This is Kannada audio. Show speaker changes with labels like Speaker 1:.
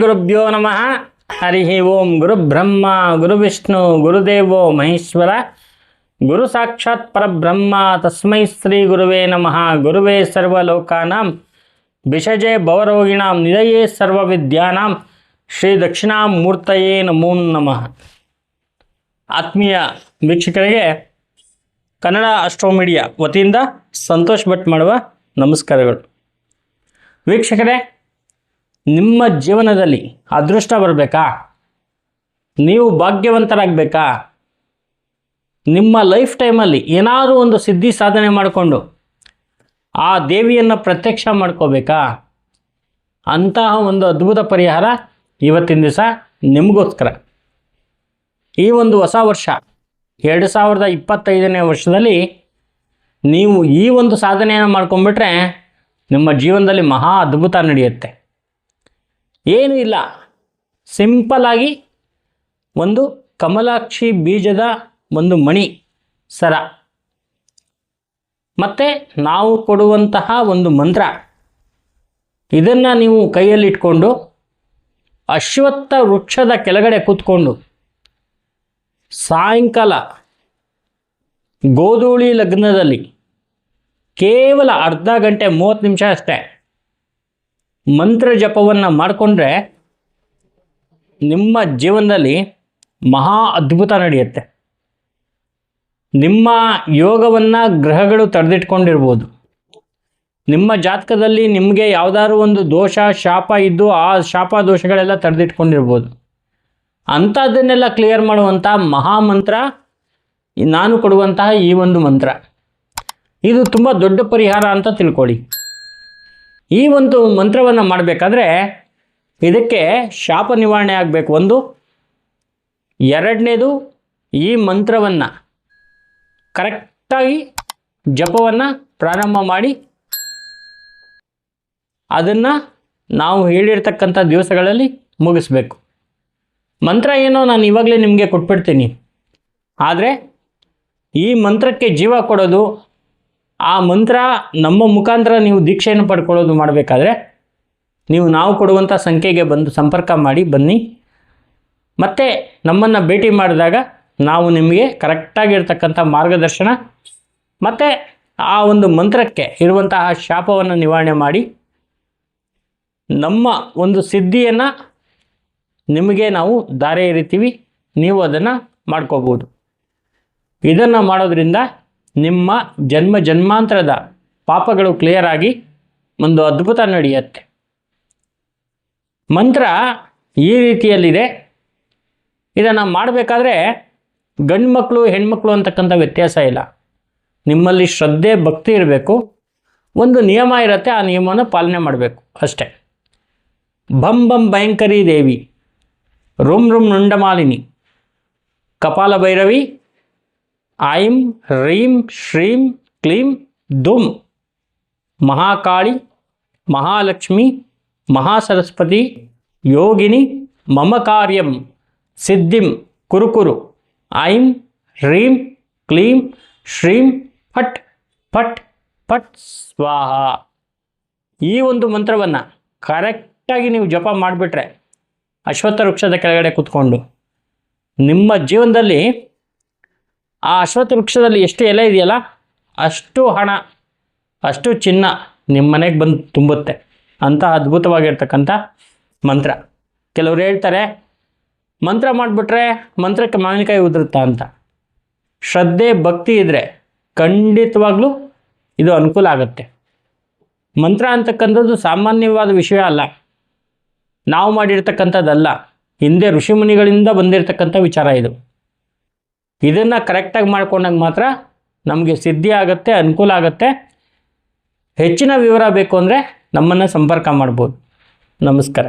Speaker 1: ಗುರುಭ್ಯೋ ನಮಃ. ಹರಿ ಓಂ ಗುರು ಬ್ರಹ್ಮ, ಗುರು ವಿಷ್ಣು ಗುರುದೇವೋ ಮಹೇಶ್ವರ. ಗುರು ಸಾಕ್ಷಾತ್ ಪರಬ್ರಹ್ಮ, ತಸ್ಮೈ ಶ್ರೀ ಗುರುವೇ ನಮಃ. ಗುರುವೇ ಸರ್ವಲೋಕಾನಾಂ ವಿಷಜೆ ಭವರೋಗಿಣಾಂ ನಿಧಯೇ ಸರ್ವವಿದ್ಯಾನಾಂ, ಶ್ರೀ ದಕ್ಷಿಣಾಮೂರ್ತಯೇ ನಮೋ ನಮಃ. ಆತ್ಮೀಯ ವೀಕ್ಷಕರಿಗೆ ಕನ್ನಡ ಅಸ್ಟ್ರೋ ವತಿಯಿಂದ ಸಂತೋಷ್ ಭಟ್ ಮಾಡುವ ನಮಸ್ಕಾರಗಳು. ವೀಕ್ಷಕರೇ ನಿಮ್ಮ ಜೀವನದಲ್ಲಿ ಅದೃಷ್ಟ ಬರಬೇಕಾ? ನೀವು ಭಾಗ್ಯವಂತರಾಗಬೇಕಾ? ನಿಮ್ಮ ಲೈಫ್ ಟೈಮಲ್ಲಿ ಏನಾದರೂ ಒಂದು ಸಿದ್ಧಿ ಸಾಧನೆ ಮಾಡಿಕೊಂಡು ಆ ದೇವಿಯನ್ನು ಪ್ರತ್ಯಕ್ಷ ಮಾಡ್ಕೋಬೇಕಾ? ಅಂತಹ ಒಂದು ಅದ್ಭುತ ಪರಿಹಾರ ಇವತ್ತಿನ ದಿವಸ ನಿಮಗೋಸ್ಕರ. ಈ ಒಂದು ಹೊಸ ವರ್ಷ ಎರಡು ಸಾವಿರದ ಇಪ್ಪತ್ತೈದನೇ ವರ್ಷದಲ್ಲಿ ನೀವು ಈ ಒಂದು ಸಾಧನೆಯನ್ನು ಮಾಡ್ಕೊಂಬಿಟ್ರೆ ನಿಮ್ಮ ಜೀವನದಲ್ಲಿ ಮಹಾ ಅದ್ಭುತ ನಡೆಯುತ್ತೆ. ಏನೂ ಇಲ್ಲ. ಸಿಂಪಲಾಗಿ ಒಂದು ಕಮಲಾಕ್ಷಿ ಬೀಜದ ಒಂದು ಮಣಿ ಸರ. ಮತ್ತು ನಾವು ಕೊಡುವಂತಹ ಒಂದು ಮಂತ್ರ. ಇದನ್ನು ನೀವು ಕೈಯಲ್ಲಿಟ್ಕೊಂಡು ಅಶ್ವತ್ಥ ವೃಕ್ಷದ ಕೆಳಗಡೆ ಕೂತ್ಕೊಂಡು ಸಾಯಂಕಾಲ ಗೋಧೂಳಿ ಲಗ್ನದಲ್ಲಿ ಕೇವಲ ಅರ್ಧ ಗಂಟೆ ಮೂವತ್ತು ನಿಮಿಷ ಅಷ್ಟೇ ಮಂತ್ರ ಜಪವನ್ನು ಮಾಡಿಕೊಂಡ್ರೆ ನಿಮ್ಮ ಜೀವನದಲ್ಲಿ ಮಹಾ ಅದ್ಭುತ ನಡೆಯುತ್ತೆ. ನಿಮ್ಮ ಯೋಗವನ್ನು ಗ್ರಹಗಳು ತಡೆದಿಟ್ಕೊಂಡಿರ್ಬೋದು. ನಿಮ್ಮ ಜಾತಕದಲ್ಲಿ ನಿಮಗೆ ಯಾವುದಾದ್ರು ಒಂದು ದೋಷ, ಶಾಪ ಇದ್ದು ಆ ಶಾಪ ದೋಷಗಳೆಲ್ಲ ತಡೆದಿಟ್ಕೊಂಡಿರ್ಬೋದು. ಅಂಥದ್ದನ್ನೆಲ್ಲ ಕ್ಲಿಯರ್ ಮಾಡುವಂಥ ಮಹಾಮಂತ್ರ ನಾನು ಕೊಡುವಂತಹ ಈ ಒಂದು ಮಂತ್ರ. ಇದು ತುಂಬ ದೊಡ್ಡ ಪರಿಹಾರ ಅಂತ ತಿಳ್ಕೊಳ್ಳಿ. ಈ ಒಂದು ಮಂತ್ರವನ್ನು ಮಾಡಬೇಕಾದ್ರೆ ಇದಕ್ಕೆ ಶಾಪ ನಿವಾರಣೆ ಆಗಬೇಕು. ಒಂದು, ಎರಡನೇದು ಈ ಮಂತ್ರವನ್ನು ಕರೆಕ್ಟಾಗಿ ಜಪವನ್ನು ಪ್ರಾರಂಭ ಮಾಡಿ, ಅದನ್ನು ನಾವು ಹೇಳಿರ್ತಕ್ಕಂಥ ದಿವಸಗಳಲ್ಲಿ ಮುಗಿಸ್ಬೇಕು. ಮಂತ್ರ ಏನೋ ನಾನು ಇವಾಗಲೇ ನಿಮಗೆ ಕೊಟ್ಬಿಡ್ತೀನಿ. ಆದರೆ ಈ ಮಂತ್ರಕ್ಕೆ ಜೀವ ಕೊಡೋದು ಆ ಮಂತ್ರ ನಮ್ಮ ಮುಖಾಂತರ ನೀವು ದೀಕ್ಷೆಯನ್ನು ಪಡ್ಕೊಳ್ಳೋದು ಮಾಡಬೇಕಾದ್ರೆ ನೀವು ನಾವು ಕೊಡುವಂಥ ಸಂಖ್ಯೆಗೆ ಬಂದು ಸಂಪರ್ಕ ಮಾಡಿ ಬನ್ನಿ. ಮತ್ತು ನಮ್ಮನ್ನು ಭೇಟಿ ಮಾಡಿದಾಗ ನಾವು ನಿಮಗೆ ಕರೆಕ್ಟಾಗಿರ್ತಕ್ಕಂಥ ಮಾರ್ಗದರ್ಶನ ಮತ್ತು ಆ ಒಂದು ಮಂತ್ರಕ್ಕೆ ಇರುವಂತಹ ಶಾಪವನ್ನು ನಿವಾರಣೆ ಮಾಡಿ ನಮ್ಮ ಒಂದು ಸಿದ್ಧಿಯನ್ನು ನಿಮಗೆ ನಾವು ದಾರೆ ಎರಿತೀವಿ ನೀವು ಅದನ್ನು ಮಾಡ್ಕೋಬೋದು. ಇದನ್ನು ಮಾಡೋದ್ರಿಂದ ನಿಮ್ಮ ಜನ್ಮ ಜನ್ಮಾಂತರದ ಪಾಪಗಳು ಕ್ಲಿಯರ್ ಆಗಿ ಒಂದು ಅದ್ಭುತ ನಡೆಯುತ್ತೆ. ಮಂತ್ರ ಈ ರೀತಿಯಲ್ಲಿದೆ. ಇದನ್ನು ಮಾಡಬೇಕಾದ್ರೆ ಗಂಡು ಮಕ್ಕಳು ಹೆಣ್ಮಕ್ಳು ಅಂತಕ್ಕಂಥ ವ್ಯತ್ಯಾಸ ಇಲ್ಲ. ನಿಮ್ಮಲ್ಲಿ ಶ್ರದ್ಧೆ, ಭಕ್ತಿ ಇರಬೇಕು. ಒಂದು ನಿಯಮ ಇರುತ್ತೆ, ಆ ನಿಯಮವನ್ನು ಪಾಲನೆ ಮಾಡಬೇಕು ಅಷ್ಟೇ. ಬಂ ಬಂ ಭಯಂಕರಿ ದೇವಿ, ರುಮ್ ರುಮ್ ನುಂಡಮಾಲಿನಿ, ಕಪಾಲ ಭೈರವಿ ಐಂ, ಹ್ರೀಂ, ಶ್ರೀಂ, ಕ್ಲೀಂ, ದುಂ. ಮಹಾಕಾಳಿ, ಮಹಾಲಕ್ಷ್ಮಿ, ಮಹಾಸರಸ್ವತಿ, ಯೋಗಿನಿ ಮಮ ಕಾರ್ಯಂ ಸಿದ್ಧಿಂ, ಕುರುಕುರು. ಐಂ, ಹ್ರೀಂ, ಕ್ಲೀಂ, ಶ್ರೀಂ ಫಟ್ ಫಟ್ ಫಟ್ ಸ್ವಾಹ. ಈ ಒಂದು ಮಂತ್ರವನ್ನು ಕರೆಕ್ಟಾಗಿ ನೀವು ಜಪ ಮಾಡಿಬಿಟ್ರೆ ಅಶ್ವತ್ಥ ವೃಕ್ಷದ ಕೆಳಗಡೆ ಕೂತ್ಕೊಂಡು ನಿಮ್ಮ ಜೀವನದಲ್ಲಿ ಆ ಅಶ್ವತ್ಥ ವೃಕ್ಷದಲ್ಲಿ ಎಷ್ಟು ಎಲೆ ಇದೆಯಲ್ಲ, ಅಷ್ಟು ಹಣ, ಅಷ್ಟು ಚಿನ್ನ ನಿಮ್ಮ ಮನೆಗೆ ಬಂದು ತುಂಬುತ್ತೆ. ಅಂತ ಅದ್ಭುತವಾಗಿರ್ತಕ್ಕಂಥ ಮಂತ್ರ. ಕೆಲವ್ರು ಹೇಳ್ತಾರೆ, ಮಂತ್ರ ಮಾಡಿಬಿಟ್ರೆ ಮಂತ್ರಕ್ಕೆ ಮಾವಿನಕಾಯಿ ಉದುರುತ್ತಾ ಅಂತ. ಶ್ರದ್ಧೆ, ಭಕ್ತಿ ಇದ್ದರೆ ಖಂಡಿತವಾಗ್ಲೂ ಇದು ಅನುಕೂಲ ಆಗುತ್ತೆ. ಮಂತ್ರ ಅಂತಕ್ಕಂಥದ್ದು ಸಾಮಾನ್ಯವಾದ ವಿಷಯ ಅಲ್ಲ. ನಾವು ಮಾಡಿರ್ತಕ್ಕಂಥದ್ದಲ್ಲ. ಹಿಂದೆ ಋಷಿಮುನಿಗಳಿಂದ ಬಂದಿರತಕ್ಕಂಥ ವಿಚಾರ ಇದು. ಇದನ್ನು ಕರೆಕ್ಟಾಗಿ ಮಾಡ್ಕೊಂಡಾಗ ಮಾತ್ರ ನಮಗೆ ಸಿದ್ಧಿ ಆಗುತ್ತೆ, ಅನುಕೂಲ ಆಗುತ್ತೆ. ಹೆಚ್ಚಿನ ವಿವರ ಬೇಕು ಅಂದರೆ ನಮ್ಮನ್ನು ಸಂಪರ್ಕ ಮಾಡ್ಬೋದು. ನಮಸ್ಕಾರ.